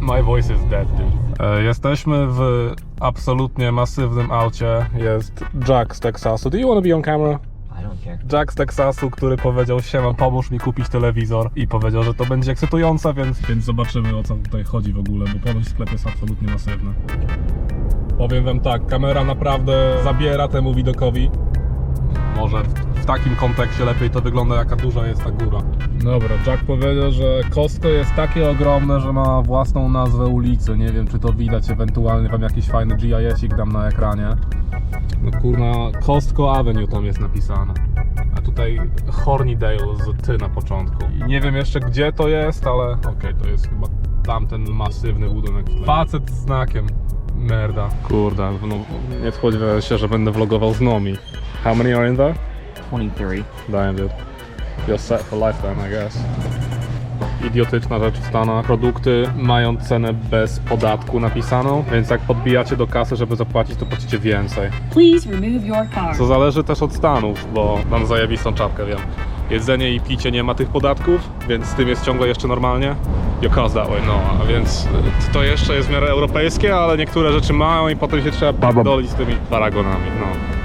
My voice is dead, dude. E, jesteśmy w absolutnie masywnym aucie. Jest Jack z Teksasu. Do you want to be on camera? I don't care. Jack z Teksasu, który powiedział siema, pomóż mi kupić telewizor i powiedział, że to będzie ekscytujące, więc, więc zobaczymy o co tutaj chodzi w ogóle, bo ponoć sklep jest absolutnie masywny. Powiem wam tak, kamera naprawdę zabiera temu widokowi. Może takim kontekście lepiej to wygląda, jaka duża jest ta góra. Dobra, Jack powiedział, że Costco jest takie ogromne, że ma własną nazwę ulicy. Nie wiem, czy to widać, ewentualnie wam jakiś fajny GIS-ik dam na ekranie. No kurna, Costco Avenue tam jest napisane. A tutaj Hornidale z ty na początku. I nie wiem jeszcze gdzie to jest, ale okej, to jest chyba tamten masywny budynek. Facet z znakiem. Merda. Kurde, no, nie spodziewałem się, że będę vlogował z Nomi. How many are in there? 23. Damn, dude. You're set for life then, I guess. Idiotyczna rzecz w Stanach. Produkty mają cenę bez podatku napisaną, więc jak podbijacie do kasy, żeby zapłacić, to płacicie więcej. Please remove your card. Co zależy też od Stanów, bo mam zajebistą czapkę, wiem. Jedzenie i picie nie ma tych podatków, więc z tym jest ciągle jeszcze normalnie. Your car's that way, no, a więc y, to jeszcze jest w miarę europejskie, ale niektóre rzeczy mają i potem się trzeba dolić z tymi paragonami, no.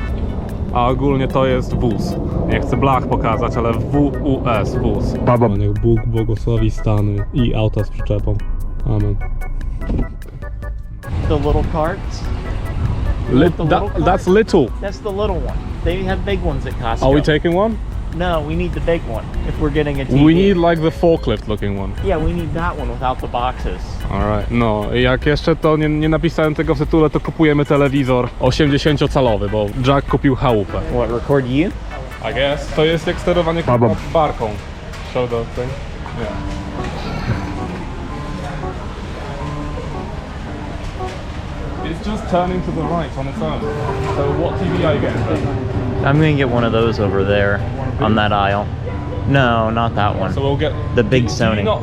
A ogólnie to jest wóz. Nie chcę blach pokazać, ale WUS, wóz. Baba. Niech Bóg błogosławi Stany i auta z przyczepą. Amen. The little carts? Lit, the little car? that's little. That's the little one. They have big ones at Costco. Are we taking one? No, we need the big one if we're getting a TV. We need like the forklift looking one. Yeah, we need that one without the boxes. Alright, no jak jeszcze to nie, nie napisałem tego w tytule, to kupujemy telewizor 80-calowy, bo Jack kupił chałupę. What, record you? I guess. To jest jak sterowanie kurwa, barką. Show the thing. Yeah. It's just turning to the right on its own. So what TV are you getting? I'm gonna get one of those over there on that aisle. No, not that one. So we'll get The big Sony. not-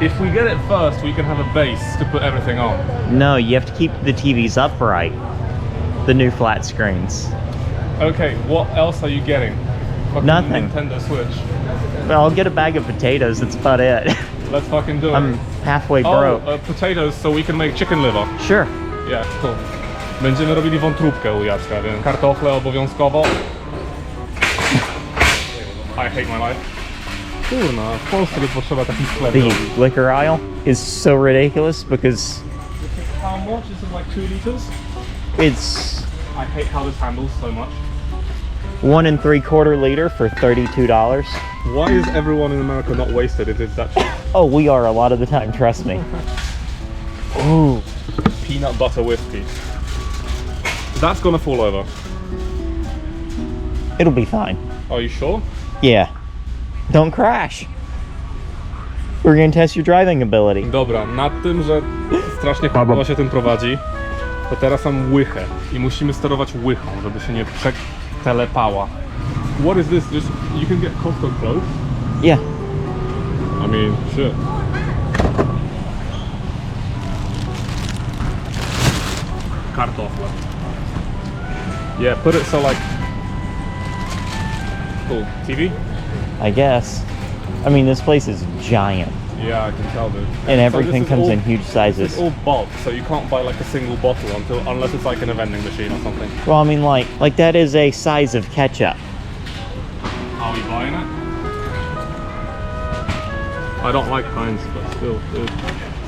If we get it first, we can have a base to put everything on. No, you have to keep the TVs upright. The new flat screens. Okay, what else are you getting? Fucking Nothing. Nintendo Switch. Well, I'll get a bag of potatoes. That's about it. Let's fucking do it. I'm halfway oh, broke. uh, potatoes, so we can make chicken liver. Sure. Yeah, cool. Będziemy robili wątróbkę u Jacka, więc kartofle obowiązkowo. I hate my life. Kurna, w Polsce by potrzeba takich sklepów. The liquor aisle is so ridiculous because How much is it like two liters? it's I hate how this handles so much. one and three quarter liter for thirty-two dollars. Why is everyone in America not wasted if it's that cheap? Oh, we are a lot of the time. Trust me. Ooh, Peanut butter whiskey. That's gonna fall over. it'll be fine. Are you sure? Yeah. Don't crash. We're gonna test your driving ability. Dobra, nad tym, że strasznie chyba się tym prowadzi, to teraz mam łychę i musimy sterować łychą, żeby się nie przetelepała. What is this? Just you can get Costco clothes? Yeah. I mean, shit. Kartofle. Yeah, put it so like. Cool. TV? I guess. I mean, this place is giant, Yeah, I can tell, dude. and So everything is comes all- in huge sizes. It's all bulk, so you can't buy like a single bottle until unless it's like in a vending machine or something. Well, I mean, like, like that is a size of ketchup. Are we buying it? I don't like Heinz, but still, dude.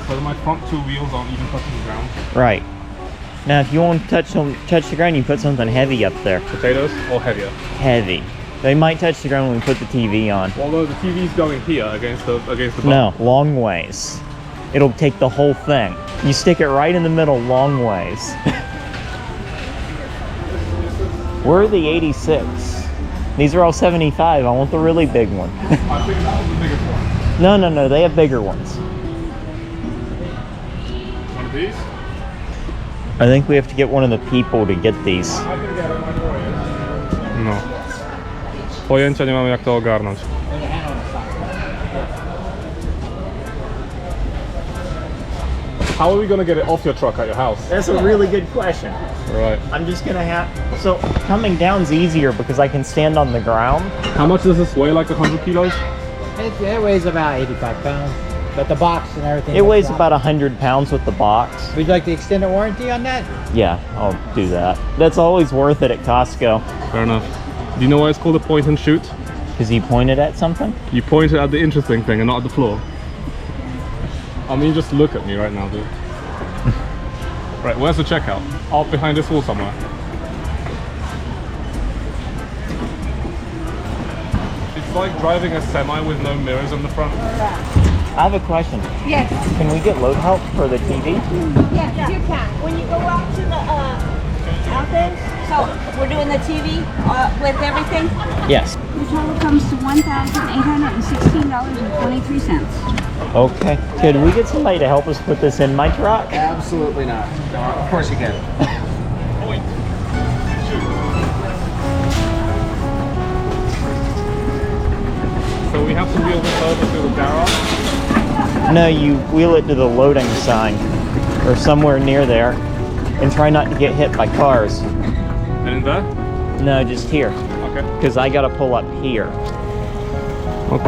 So my front two wheels aren't even touching the ground. Right. Now, if you want to touch some, touch the ground, you put something heavy up there. Potatoes or heavier? Heavy. They might touch the ground when we put the TV on. Although the TV's going here against the against the No, long ways. It'll take the whole thing. You stick it right in the middle, long ways. We're the 86. These are all 75. I want the really big one. I think that was the biggest one. no, no, no. They have bigger ones. One of these? I think we have to get one of the people to get these. I can get it, my boy. No. Pojęcia nie mamy jak to ogarnąć. How are we gonna get it off your truck at your house? That's a really good question. Right. I'm just gonna have. So coming down's easier because I can stand on the ground. How much does this weigh? Like 100 kilos? It, it weighs about 85 pounds. But the box and everything. It weighs drop. about 100 pounds with the box. Would you like the extended warranty on that? Yeah, I'll do that. That's always worth it at Costco. Fair enough. Do you know why it's called a point and shoot? Because he pointed at something? You pointed at the interesting thing and not at the floor. I mean, just look at me right now, dude. right, where's the checkout? Out behind this wall somewhere. It's like driving a semi with no mirrors on the front. I have a question. Yes, Can we get load help for the TV? yes, you can. When you go out to the, uh, out there, so we're doing the TV, uh, with everything. Yes. The total comes to one thousand eight hundred and sixteen dollars and twenty-three cents. Okay. Could we get somebody to help us put this in my truck? Absolutely not. of course you can. Point. So we have to wheel this over to the garage. No, you wheel it to the loading sign or somewhere near there and try not to get hit by cars. And in there? No, just here. Okay. Because I gotta pull up here.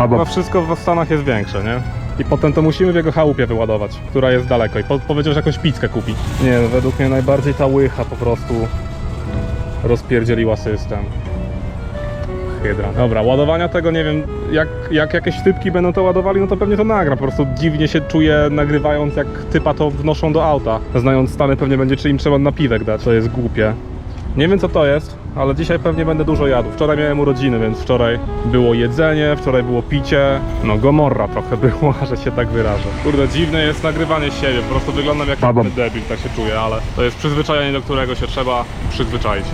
No wszystko w Stanach jest większe, nie? I potem to musimy w jego chałupie wyładować, która jest daleko. I po, powiedział, że jakąś pizzkę kupi. Nie, no, według mnie najbardziej ta łycha po prostu rozpierdzieliła system. Hydra. Dobra, ładowania tego nie wiem, jak, jak jakieś typki będą to ładowali, no to pewnie to nagra. Po prostu dziwnie się czuję nagrywając, jak typa to wnoszą do auta. Znając Stany pewnie będzie, czy im trzeba napiwek dać, to jest głupie. Nie wiem co to jest, ale dzisiaj pewnie będę dużo jadł. Wczoraj miałem urodziny, więc wczoraj było jedzenie, wczoraj było picie. No gomorra trochę było, że się tak wyrażę. Kurde, dziwne jest nagrywanie siebie, po prostu wyglądam jak debil, tak się czuję, ale to jest przyzwyczajenie, do którego się trzeba przyzwyczaić.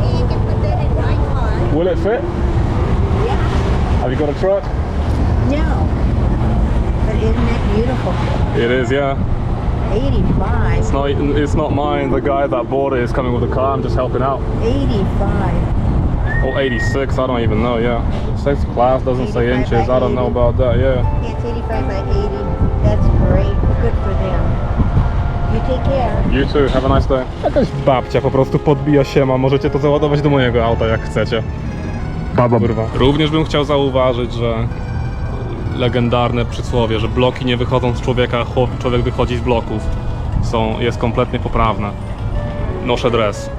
And you can put that in my car. Will it fit? Have you got a truck? No. But isn't that beautiful? It is, yeah. 85. It's not, it's not mine. The guy that bought it is coming with the car. I'm just helping out. 85. Or 86, I don't even know, yeah. It says class, doesn't say 85 inches. I don't know 80. about that, yeah. Yeah, it's 85 by 80. That's great. Good for them. You take care. You too, have a nice day. Jakaś babcia po prostu podbija siema, możecie to załadować do mojego auta jak chcecie. Baba kurwa. Również bym chciał zauważyć, że legendarne przysłowie, że bloki nie wychodzą z człowieka, chłop- człowiek wychodzi z bloków, są, jest kompletnie poprawne. Noszę dres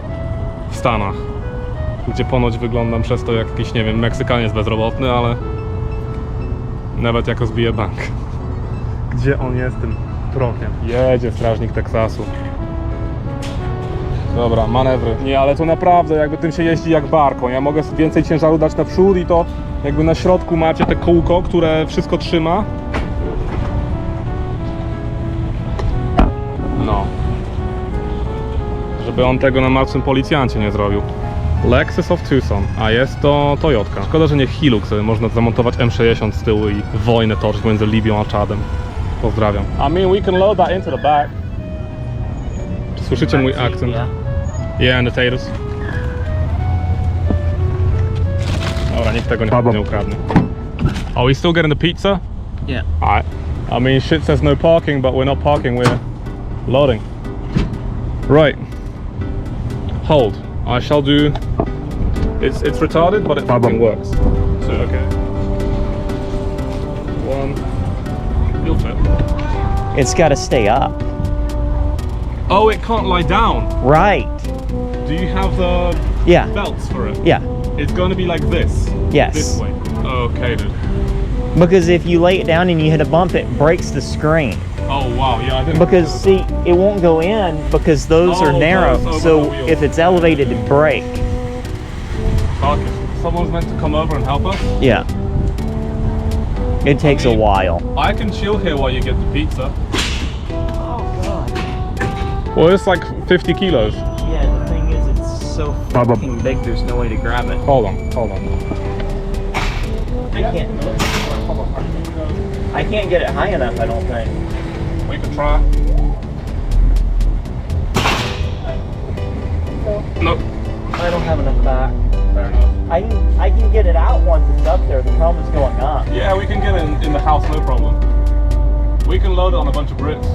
w Stanach, gdzie ponoć wyglądam przez to jak jakiś, nie wiem, Meksykaniec bezrobotny, ale nawet jako zbije bank. Gdzie on jest tym trokiem? Jedzie strażnik Teksasu. Dobra, manewry. Nie, ale to naprawdę jakby tym się jeździ jak barką. Ja mogę więcej ciężaru dać na przód i to jakby na środku macie te kółko, które wszystko trzyma. No. Żeby on tego na martwym policjancie nie zrobił. Lexus of Tucson, a jest to Toyotka. Szkoda, że nie Hilux, sobie można zamontować M60 z tyłu i wojnę toczyć między Libią a Czadem. Pozdrawiam. I mean, we can load that into the back. Słyszycie mój akcent? Yeah, and the taters. Dobra, nikt tego nie, nie ukradnie. Are we still getting the pizza? Yeah. Alright. I mean, shit says no parking, but we're not parking, we're loading. Right. Hold. I shall do. It's it's retarded, but it fucking works. So okay. One. You'll fit. It's gotta stay up. Oh, it can't lie down. Right. Do you have the Yeah. belts for it? Yeah. It's going to be like this. Yes. This way. Okay, dude. Because if you lay it down and you hit a bump, it breaks the screen. Oh wow, yeah, I didn't. Because see, it won't go in because those are Oh, narrow. those over So if it's elevated, it break. Okay. Someone's meant to come over and help us. Yeah. It takes a while. I can chill here while you get the pizza. Oh, God. Well, it's like 50 kilos. So fucking big. There's no way to grab it. Hold on, hold on. I can't. I can't get it high enough. I don't think. We can try. No. I don't have enough back. Fair enough. I can. I can get it out once it's up there. The problem is going up. Yeah, we can get it in, in the house, no problem. We can load it on a bunch of bricks.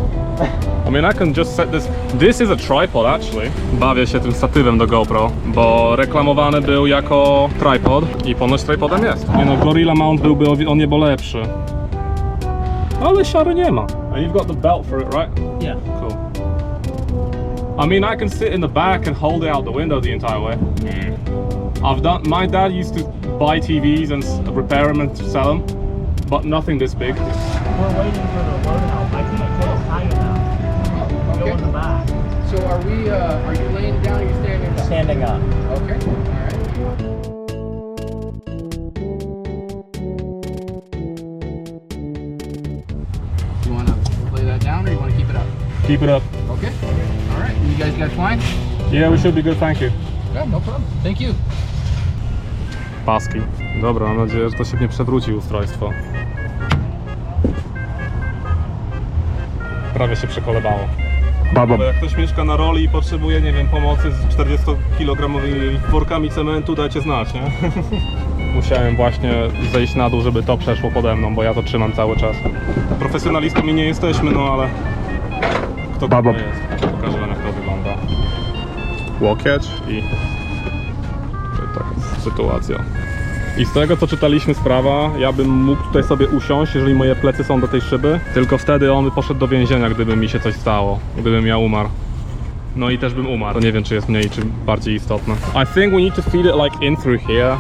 I mean, I can just set this. This is a tripod actually. Bawię się tym statywem do GoPro, bo reklamowany był jako tripod i ponoć tripodem jest. Nie no, Gorilla Mount byłby o, o niebo lepszy. Ale siary nie ma. And you've got the belt for it, right? Yeah. Cool. I mean, I can sit in the back and hold it out the window the entire way. Mm. I've done. My dad used to buy TVs and repair them and sell them, but nothing this big. We're waiting for the loadout. I can't get us high enough. Go in the back. So are we, uh, are you laying down or you standing up? Standing up. Okay, all right. You wanna lay that down or you wanna keep it up? Keep it up. Okay, all right. You guys got twine? Yeah, we should be good. Thank you. Yeah, no problem. Thank you. Paski. Dobra, mam nadzieję, że to się nie przewróci ustrojstwo. Prawie się przekolebało. Baba. Bo jak ktoś mieszka na roli i potrzebuje, nie wiem, pomocy z 40-kilogramowymi workami cementu, dajcie znać, nie? Musiałem właśnie zejść na dół, żeby to przeszło pode mną, bo ja to trzymam cały czas. Profesjonalistami nie jesteśmy, no ale kto Baba. to jest? Pokażę wam jak to wygląda. Łokieć i to taka sytuacja. I z tego co czytaliśmy sprawa, ja bym mógł tutaj sobie usiąść, jeżeli moje plecy są do tej szyby. Tylko wtedy on by poszedł do więzienia, gdyby mi się coś stało, gdybym ja umarł. No i też bym umarł. To nie wiem, czy jest mniej, czy bardziej istotne. I think we need to feed it like in through here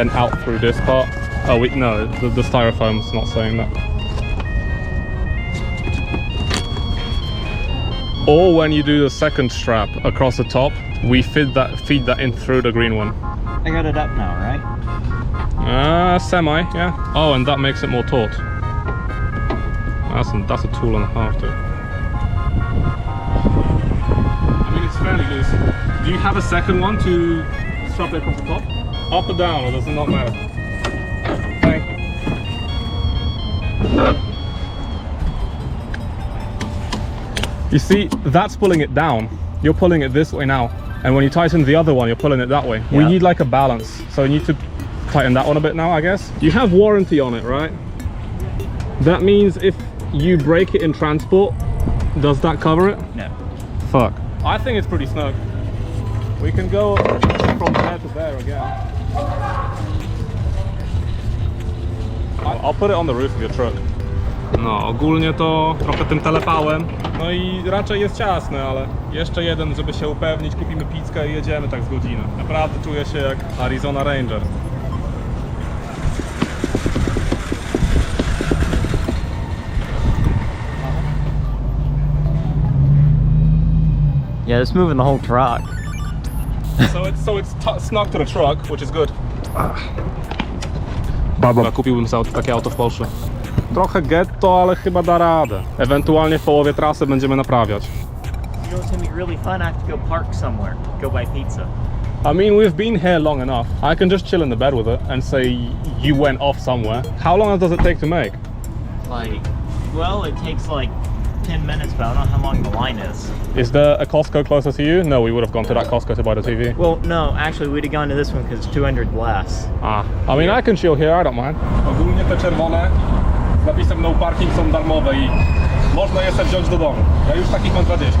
and out through this part. Oh wait, no, the, the styrofoam's not saying that. Or when you do the second strap across the top, we feed that feed that in through the green one. I got it up now, right? Uh, semi, yeah. Oh, and that makes it more taut. That's a, that's a tool and a half, dude. I mean, it's fairly loose. Do you have a second one to strap it across the top? Up or down, or does it not matter? Thank you. You see, that's pulling it down. You're pulling it this way now. And when you tighten the other one, you're pulling it that way. We need like a balance. So you need to tighten that one a bit now, I guess. You have warranty on it, right? That means if you break it in transport, does that cover it? No. Fuck. I think it's pretty snug. We can go from there to there again. I'll put it on the roof of your truck. No, ogólnie to trochę tym telepałem. No i raczej jest ciasne, ale jeszcze jeden, żeby się upewnić, kupimy pizzkę i jedziemy tak z godzinę. Naprawdę czuję się jak Arizona Ranger. Yeah, it's moving the whole truck. So it's, so it's snug to the truck, which is good. Baba. Kupiłbym sobie takie auto w Polsce. Trochę getto, ale chyba da radę. Ewentualnie w połowie trasy będziemy naprawiać. You know what's gonna be really fun? I have to go park somewhere. Go buy pizza. I mean, we've been here long enough. I can just chill in the bed with it and say you went off somewhere. How long does it take to make? Like, well, it takes like 10 minutes, but I don't know how long the line is. Is there a Costco closer to you? No, we would have gone to that Costco to buy the TV. Well, no, actually, we'd have gone to this one because it's 200 less. Ah, I mean, I can chill here, I don't mind. Ogólnie te czerwone napisem no parking są darmowe i można je sobie wziąć do domu. Ja już takich mam 20.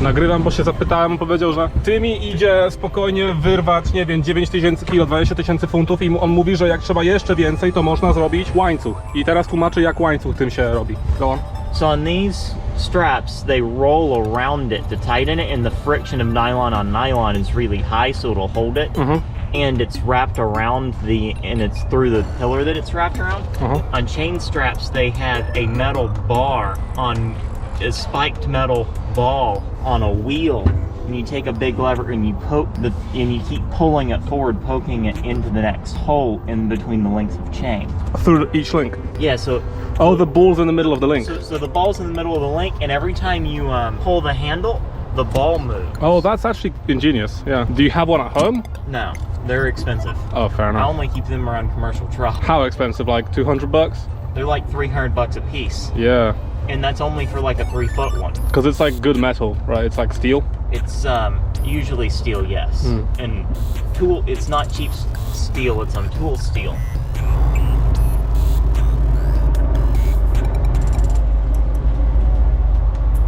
Nagrywam, bo się zapytałem, on powiedział, że tymi idzie spokojnie wyrwać, nie wiem, 9 tysięcy kilo, 20 tysięcy funtów i on mówi, że jak trzeba jeszcze więcej, to można zrobić łańcuch. I teraz tłumaczy, jak łańcuch tym się robi. Go on. So on these straps, they roll around it to tighten it, and the friction of nylon on nylon is really high, so it'll hold it. Mhm. And it's wrapped around the, and it's through the pillar that it's wrapped around. Uh-huh. On chain straps, they have a metal bar on a spiked metal ball on a wheel. And you take a big lever and you poke the, and you keep pulling it forward, poking it into the next hole in between the links of chain. Through each link. Yeah, so Oh, the ball's in the middle of the link. so, so the ball's in the middle of the link, and every time you um, pull the handle, the ball moves. Oh, that's actually ingenious. Yeah. Do you have one at home? No, they're expensive. Oh, fair enough. I only keep them around commercial trucks. How expensive? Like 200 bucks? They're like 300 bucks a piece. Yeah. And that's only for like a three foot one. Because it's like good metal, right? It's like steel? It's um, usually steel, yes. Mm. And tool, it's not cheap steel, it's on tool steel.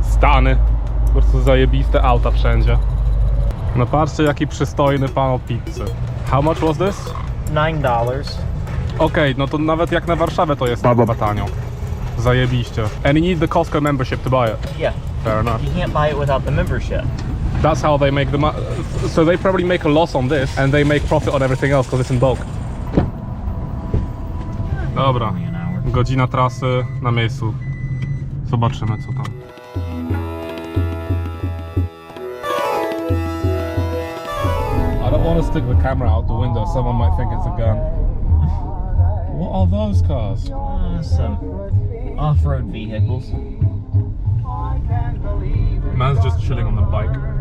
Stany. Po prostu zajebiste auta wszędzie. No patrzcie jaki przystojny pan od pizzy. How much was this? Nine dollars. Okej, no to nawet jak na Warszawę to jest chyba tanio. Zajebiście. And you need the Costco membership to buy it. Yeah. Fair enough. You can't buy it without the membership. That's how they make the money. So they probably make a loss on this and they make profit on everything else because it's in bulk. Dobra, godzina trasy na miejscu. Zobaczymy co tam. Don't want to stick the camera out the window. Someone might think it's a gun. What are those cars? Uh, some off-road vehicles. Man's just chilling on the bike.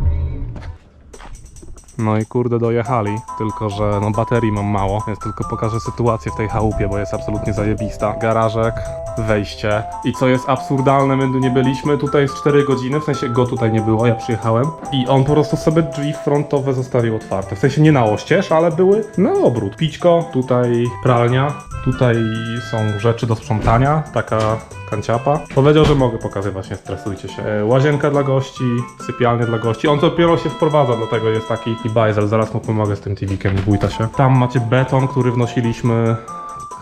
No i kurde dojechali, tylko że no baterii mam mało, więc tylko pokażę sytuację w tej chałupie, bo jest absolutnie zajebista. Garażek, wejście i co jest absurdalne, my nie byliśmy, tutaj jest 4 godziny, w sensie go tutaj nie było, ja przyjechałem i on po prostu sobie drzwi frontowe zostawił otwarte, w sensie nie na oścież, ale były na obrót. Pićko, tutaj pralnia, tutaj są rzeczy do sprzątania, taka kanciapa. Powiedział, że mogę pokazywać, nie stresujcie się. E, Łazienka dla gości, sypialnia dla gości. On dopiero się wprowadza, dlatego jest taki i bajzel. Zaraz mu pomogę z tym TV-kiem, nie bójta się. Tam macie beton, który wnosiliśmy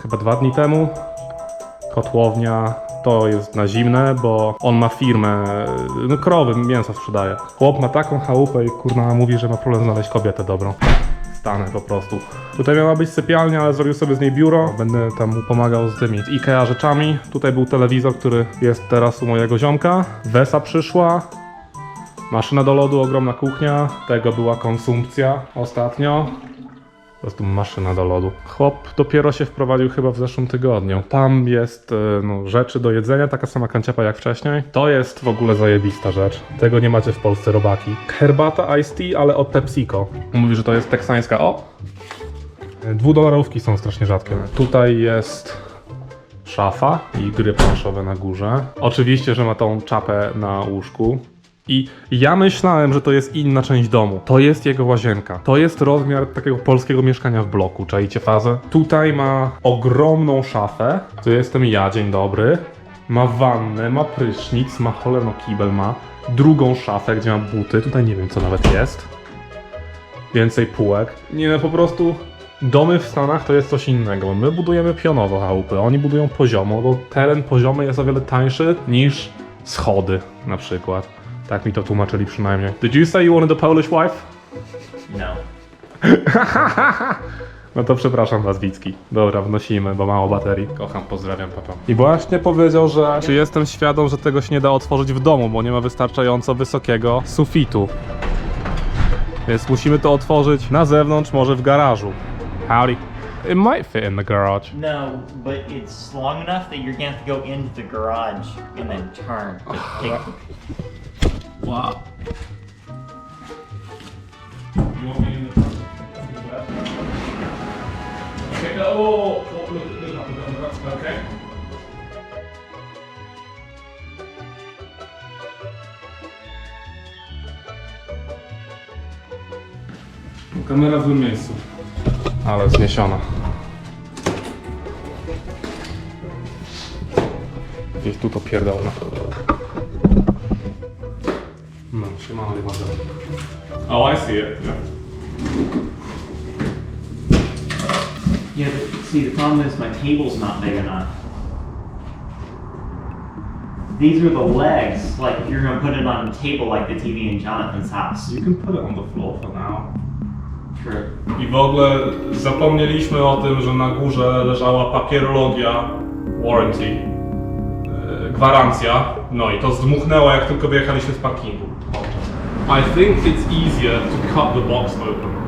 chyba dwa dni temu. Kotłownia. To jest na zimne, bo on ma firmę, no krowy, mięso sprzedaje. Chłop ma taką chałupę i kurna mówi, że ma problem znaleźć kobietę dobrą. Stanę po prostu. Tutaj miała być sypialnia, ale zrobił sobie z niej biuro. Będę tam mu pomagał z tymi IKEA rzeczami. Tutaj był telewizor, który jest teraz u mojego ziomka. Wesa przyszła. Maszyna do lodu, ogromna kuchnia. Tego była konsumpcja ostatnio. Po prostu maszyna do lodu. Chłop dopiero się wprowadził chyba w zeszłym tygodniu. Tam jest e, no, rzeczy do jedzenia, taka sama kanciapa jak wcześniej. To jest w ogóle zajebista rzecz. Tego nie macie w Polsce robaki. Herbata Ice Tea, ale od PepsiCo. Mówi, że to jest teksańska. O! Dwudolarówki są strasznie rzadkie. Tutaj jest szafa i gry planszowe na górze. Oczywiście, że ma tą czapę na łóżku. I ja myślałem, że to jest inna część domu. To jest jego łazienka. To jest rozmiar takiego polskiego mieszkania w bloku. Czajcie fazę? Tutaj ma ogromną szafę. Tu jestem ja, dzień dobry. Ma wannę, ma prysznic, ma cholerno kibel, ma drugą szafę, gdzie ma buty. Tutaj nie wiem, co nawet jest. Więcej półek. Nie no, po prostu domy w Stanach to jest coś innego. My budujemy pionowo chałupy, oni budują poziomo, bo teren poziomy jest o wiele tańszy niż schody na przykład. Tak mi to tłumaczyli przynajmniej. Did you say you wanted a Polish wife? No. No to przepraszam was, Wicki. Dobra, wnosimy, bo mało baterii. Kocham, pozdrawiam, papa. I właśnie powiedział, że czy jestem świadom, że tego się nie da otworzyć w domu, bo nie ma wystarczająco wysokiego sufitu. Więc musimy to otworzyć na zewnątrz, może w garażu. Howdy. It might fit in the garage. No, but it's long enough that you're gonna have to go into the garage and then turn. to take- Wow. You want me in the Okay, oh, oh, oh, look, look, look, look, look, okay. Kamera w złym miejscu. Ale zniesiona. Gdzieś tu to pierdolę. No, siemano, Limonda. Oh, I see it. Yeah. Yeah, but see, the problem is my table's not big enough. These are the legs, like if you're gonna put it on a table like the TV in Jonathan's house. You can put it on the floor for now. True. I w ogóle zapomnieliśmy o tym, że na górze leżała papierologia warranty, e, gwarancja, no i to zdmuchnęło jak tylko wyjechaliśmy z parkingu. I think it's easier to cut the box open.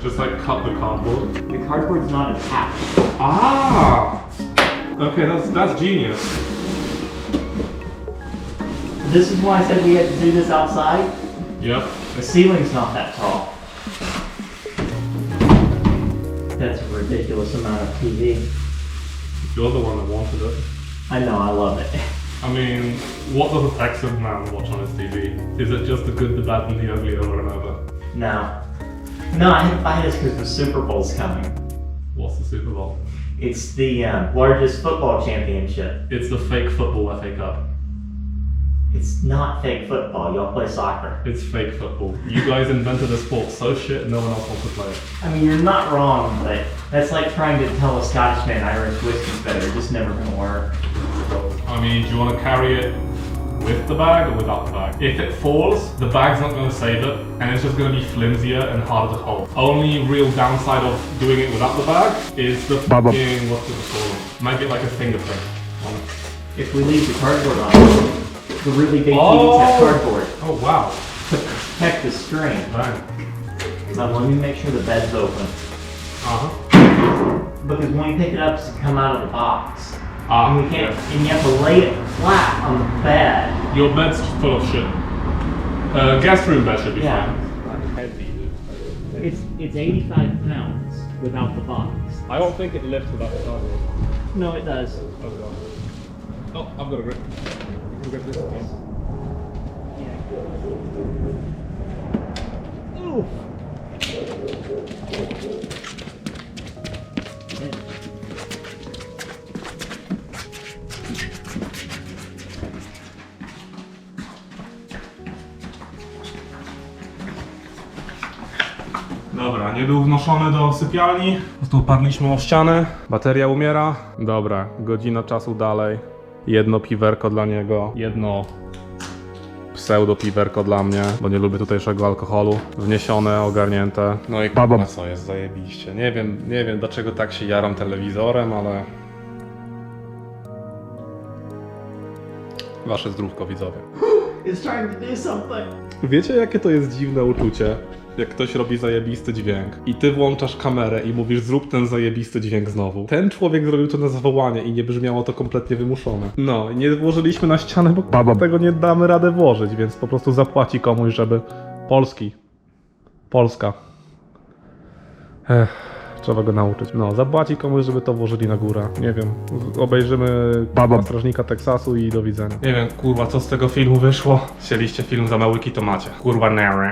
Just like cut the cardboard. The cardboard's not attached. Ah! Okay, that's, that's genius. This is why I said we had to do this outside. Yep. The ceiling's not that tall. That's a ridiculous amount of TV. You're the one that wanted it. I know, I love it. I mean, what does a Texan man watch on his TV? Is it just the good, the bad, and the ugly over and over? No. No, I had this because the Super Bowl's coming. What's the Super Bowl? It's the uh, largest football championship. It's the fake football FA Cup. It's not fake football. Y'all play soccer. It's fake football. You guys invented a sport so shit no one else wants to play it. I mean, you're not wrong, but that's like trying to tell a Scottish man Irish whiskey's better. It's just never gonna work. I mean, do you want to carry it with the bag or without the bag? If it falls, the bag's not going to save it, and it's just going to be flimsier and harder to hold. Only real downside of doing it without the bag is the fucking what's it called? Might get like a fingerprint. on it. If we leave the cardboard on, the really big TVs have Oh. cardboard Oh wow! to protect the screen. Bang. Now let me make sure the bed's open. Uh huh. Because when you pick it up, it's gonna come out of the box. Ah, And we can't, and you have to lay it flat on the bed. Your bed's full of shit. Uh, guest room bed should be Yeah. fine. It's it's 85 pounds without the box. I don't think it lifts without the box. No, it does. Oh god. Oh, I've got a grip. You can grip this. Ooh. Dobra, nie był wnoszony do sypialni. Po prostu oparliśmy o ścianę. Bateria umiera. Dobra, godzina czasu dalej. Jedno piwerko dla niego, jedno pseudo piwerko dla mnie, bo nie lubię tutejszego alkoholu. Wniesione, ogarnięte. No i kurwa co jest zajebiście. Nie wiem, nie wiem dlaczego tak się jaram telewizorem, ale... Wasze zdrówko widzowie. Wiecie, jakie to jest dziwne uczucie? Jak ktoś robi zajebisty dźwięk i ty włączasz kamerę i mówisz zrób ten zajebisty dźwięk znowu. Ten człowiek zrobił to na zawołanie i nie brzmiało to kompletnie wymuszone. No, i nie włożyliśmy na ścianę, bo baba tego nie damy radę włożyć, więc po prostu zapłaci komuś, żeby... Polski. Polska. Ech. Trzeba go nauczyć. No, zapłaci komuś, żeby to włożyli na górę. Nie wiem. Obejrzymy Baba Strażnika Teksasu i do widzenia. Nie wiem, kurwa, co z tego filmu wyszło. Chcieliście film za małyki, to macie. Kurwa, nere.